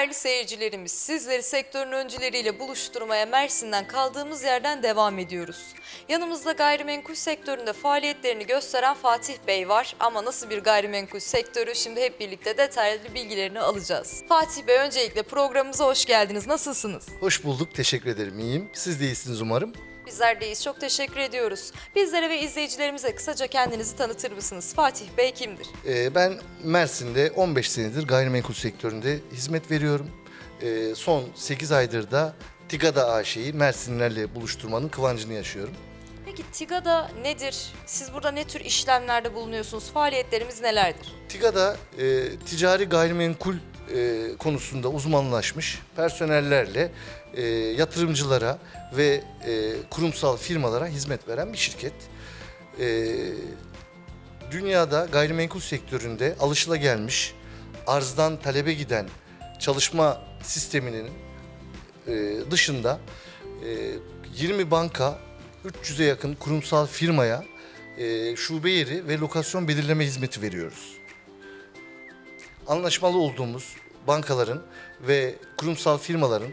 Değerli seyircilerimiz, sizleri sektörün öncüleriyle buluşturmaya Mersin'den kaldığımız yerden devam ediyoruz. Yanımızda gayrimenkul sektöründe faaliyetlerini gösteren Fatih Bey var ama nasıl bir gayrimenkul sektörü şimdi hep birlikte detaylı bilgilerini alacağız. Fatih Bey öncelikle programımıza hoş geldiniz. Nasılsınız? Hoş bulduk, teşekkür ederim. İyiyim. Siz de iyisiniz umarım. Bizler deyiz. Çok teşekkür ediyoruz. Bizlere ve izleyicilerimize kısaca kendinizi tanıtır mısınız? Fatih Bey kimdir? Ee, ben Mersin'de 15 senedir gayrimenkul sektöründe hizmet veriyorum. Ee, son 8 aydır da Tigada AŞ'yi Mersinlerle buluşturmanın kıvancını yaşıyorum. Peki TİGA'da nedir? Siz burada ne tür işlemlerde bulunuyorsunuz? Faaliyetlerimiz nelerdir? Tigada e, ticari gayrimenkul e, konusunda uzmanlaşmış personellerle e, yatırımcılara ve e, kurumsal firmalara hizmet veren bir şirket. E, dünyada gayrimenkul sektöründe alışılagelmiş arzdan talebe giden çalışma sisteminin e, dışında e, 20 banka, 300'e yakın kurumsal firmaya e, şube yeri ve lokasyon belirleme hizmeti veriyoruz. Anlaşmalı olduğumuz bankaların ve kurumsal firmaların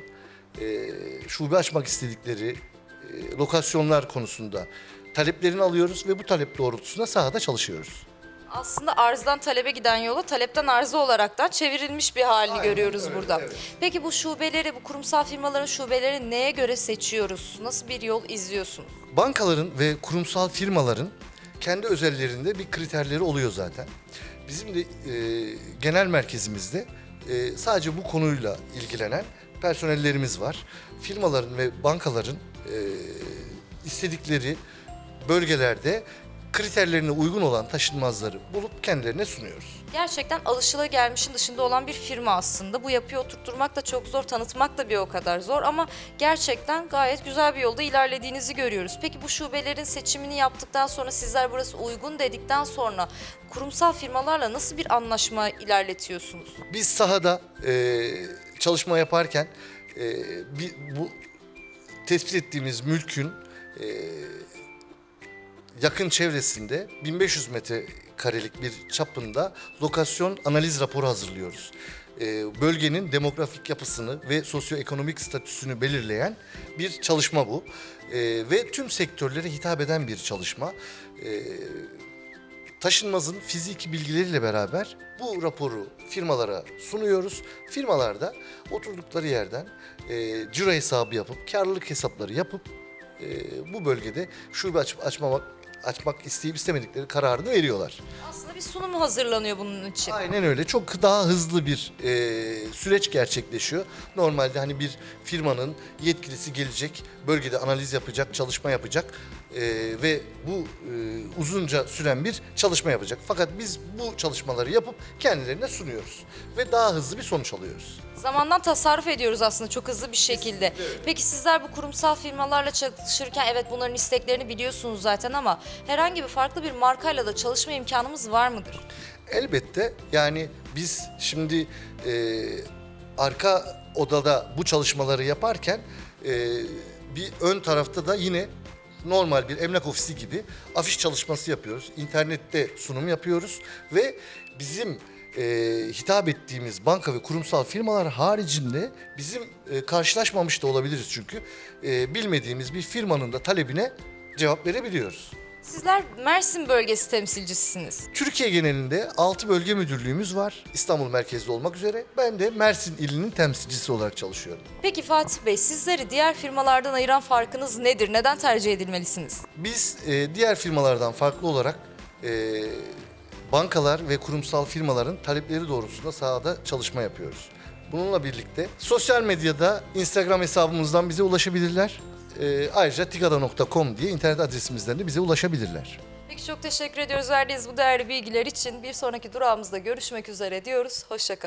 e, şube açmak istedikleri e, lokasyonlar konusunda taleplerini alıyoruz ve bu talep doğrultusunda sahada çalışıyoruz. Aslında arzdan talebe giden yola talepten arza olaraktan çevrilmiş bir halini Aynen görüyoruz öyle, burada. evet. Peki bu şubeleri, bu kurumsal firmaların şubeleri neye göre seçiyoruz? Nasıl bir yol izliyorsunuz? Bankaların ve kurumsal firmaların kendi özellerinde bir kriterleri oluyor zaten. Bizim de e, genel merkezimizde e, sadece bu konuyla ilgilenen personellerimiz var. Firmaların ve bankaların e, istedikleri bölgelerde kriterlerine uygun olan taşınmazları bulup kendilerine sunuyoruz. Gerçekten alışılagelmişin dışında olan bir firma aslında. Bu yapıyı oturtturmak da çok zor, tanıtmak da bir o kadar zor ama gerçekten gayet güzel bir yolda ilerlediğinizi görüyoruz. Peki bu şubelerin seçimini yaptıktan sonra sizler burası uygun dedikten sonra kurumsal firmalarla nasıl bir anlaşma ilerletiyorsunuz? Biz sahada e, çalışma yaparken e, bir, bu tespit ettiğimiz mülkün e, yakın çevresinde 1500 metrekarelik bir çapında lokasyon analiz raporu hazırlıyoruz. E, bölgenin demografik yapısını ve sosyoekonomik statüsünü belirleyen bir çalışma bu. E, ve tüm sektörlere hitap eden bir çalışma. E, taşınmazın fiziki bilgileriyle beraber bu raporu firmalara sunuyoruz. Firmalar da oturdukları yerden e, ciro hesabı yapıp, karlılık hesapları yapıp e, bu bölgede şube aç, açmamak, açmak isteyip istemedikleri kararını veriyorlar. Aslında bir sunum hazırlanıyor bunun için. Aynen öyle. Çok daha hızlı bir e, süreç gerçekleşiyor. Normalde hani bir firmanın yetkilisi gelecek, bölgede analiz yapacak, çalışma yapacak e, ve bu e, uzunca süren bir çalışma yapacak. Fakat biz bu çalışmaları yapıp kendilerine sunuyoruz ve daha hızlı bir sonuç alıyoruz. Zamandan tasarruf ediyoruz aslında çok hızlı bir şekilde. Peki sizler bu kurumsal firmalarla çalışırken evet bunların isteklerini biliyorsunuz zaten ama herhangi bir farklı bir markayla da çalışma imkanımız var mıdır? Elbette yani biz şimdi e, arka odada bu çalışmaları yaparken e, bir ön tarafta da yine normal bir emlak ofisi gibi afiş çalışması yapıyoruz. İnternette sunum yapıyoruz ve bizim e, hitap ettiğimiz banka ve kurumsal firmalar haricinde bizim e, karşılaşmamış da olabiliriz çünkü e, bilmediğimiz bir firmanın da talebine cevap verebiliyoruz. Sizler Mersin bölgesi temsilcisisiniz. Türkiye genelinde 6 bölge müdürlüğümüz var. İstanbul merkezli olmak üzere. Ben de Mersin ilinin temsilcisi olarak çalışıyorum. Peki Fatih Bey sizleri diğer firmalardan ayıran farkınız nedir? Neden tercih edilmelisiniz? Biz e, diğer firmalardan farklı olarak e, bankalar ve kurumsal firmaların talepleri doğrultusunda sahada çalışma yapıyoruz. Bununla birlikte sosyal medyada Instagram hesabımızdan bize ulaşabilirler. E, ayrıca tigada.com diye internet adresimizden de bize ulaşabilirler. Peki çok teşekkür ediyoruz verdiğiniz bu değerli bilgiler için. Bir sonraki durağımızda görüşmek üzere diyoruz. Hoşçakalın.